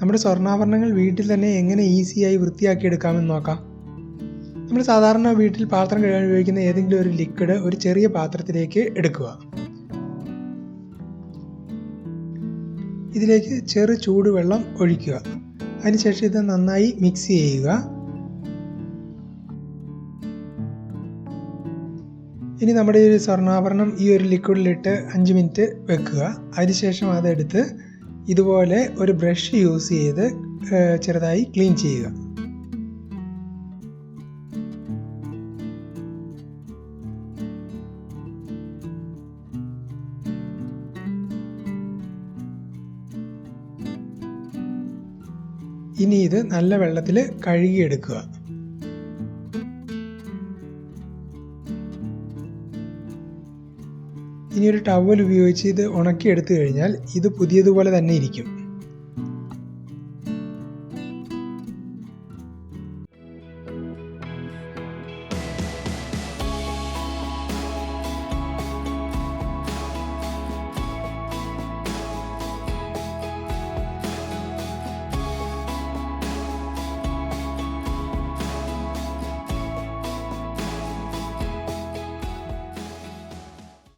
നമ്മുടെ സ്വർണാഭരണങ്ങൾ വീട്ടിൽ തന്നെ എങ്ങനെ ഈസിയായി വൃത്തിയാക്കി എടുക്കാമെന്ന് നോക്കാം. നമ്മൾ സാധാരണ വീട്ടിൽ പാത്രം കഴുകാൻ ഉപയോഗിക്കുന്ന ഏതെങ്കിലും ഒരു ലിക്വിഡ് ഒരു ചെറിയ പാത്രത്തിലേക്ക് എടുക്കുക. ഇതിലേക്ക് ചെറു ചൂടുവെള്ളം ഒഴിക്കുക. അതിനുശേഷം ഇത് നന്നായി മിക്സ് ചെയ്യുക. ഇനി നമ്മുടെ ഈ സ്വർണാഭരണം ഈ ഒരു ലിക്വിഡിലിട്ട് അഞ്ച് മിനിറ്റ് വെക്കുക. അതിനുശേഷം അതെടുത്ത് ഇതുപോലെ ഒരു ബ്രഷ് യൂസ് ചെയ്ത് ചെറുതായി ക്ലീൻ ചെയ്യുക. ഇനി ഇത് നല്ല വെള്ളത്തിൽ കഴുകിയെടുക്കുക. ഇനി ഒരു ടവൽ ഉപയോഗിച്ച് ഇത് ഉണക്കിയെടുത്തു കഴിഞ്ഞാൽ ഇത് പുതിയതുപോലെ തന്നെ ഇരിക്കും.